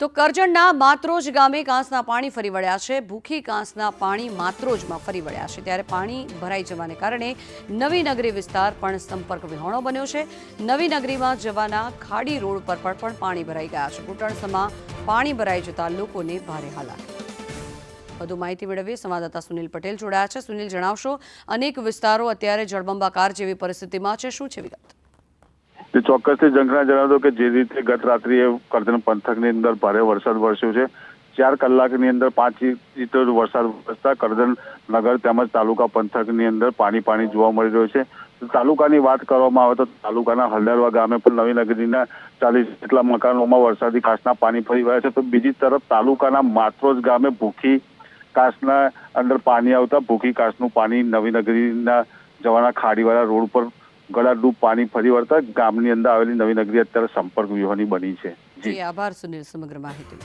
તો કરજણના માત્રોજ ગામે કાંસના પાણી ફરી વળ્યા છે. ભૂખી કાંસના પાણી માત્રોજમાં ફરી વળ્યા છે. ત્યારે પાણી ભરાઈ જવાને કારણે નવી નગરી વિસ્તાર પણ સંપર્ક વિહોણો બન્યો છે. નવી નગરીમાં જવાના ખાડી રોડ પર પણ પણ ભરાઈ ગયા છે. ઘૂંટણસમાં પાણી ભરાઈ જતા લોકોને ભારે હાલાકી. વધુ માહિતી મેળવીએ. સંવાદદાતા સુનિલ પટેલ જોડાયા છે. સુનિલ, જણાવશો, અનેક વિસ્તારો અત્યારે જળબંબાકાર જેવી પરિસ્થિતિમાં છે. શું છે વિગત? તે ચોક્કસથી જંગના જણાવ્યું કે જે રીતે ગત રાત્રિએ કરજણ પંથકની અંદર ભારે વરસાદ વરસ્યો છે, ચાર કલાકની અંદર પાંચ ઇંચ વરસાદ વરસતા કરજણ નગર તેમજ તાલુકા પંથકની અંદર પાણી પાણી જોવા મળી રહ્યું છે. તાલુકાની વાત કરવામાં આવે તો તાલુકાના હલદરવા ગામે પણ નવી નગરીના ચાલીસ જેટલા મકાનોમાં વરસાદી કાશના પાણી ફરી વળ્યા છે. તો બીજી તરફ તાલુકાના માત્રોજ ગામે ભૂખી કાશના અંદર પાણી આવતા ભૂખી કાશનું પાણી નવી નગરીના જવાના ખાડીવાળા રોડ પર ગળાડૂબ પાણી ફરી વળતા ગામની અંદર આવેલી નવી નગરી અત્યારે સંપર્ક વ્યૂહની બની છે. જી, આભાર સુનિલ, સમગ્ર માહિતી.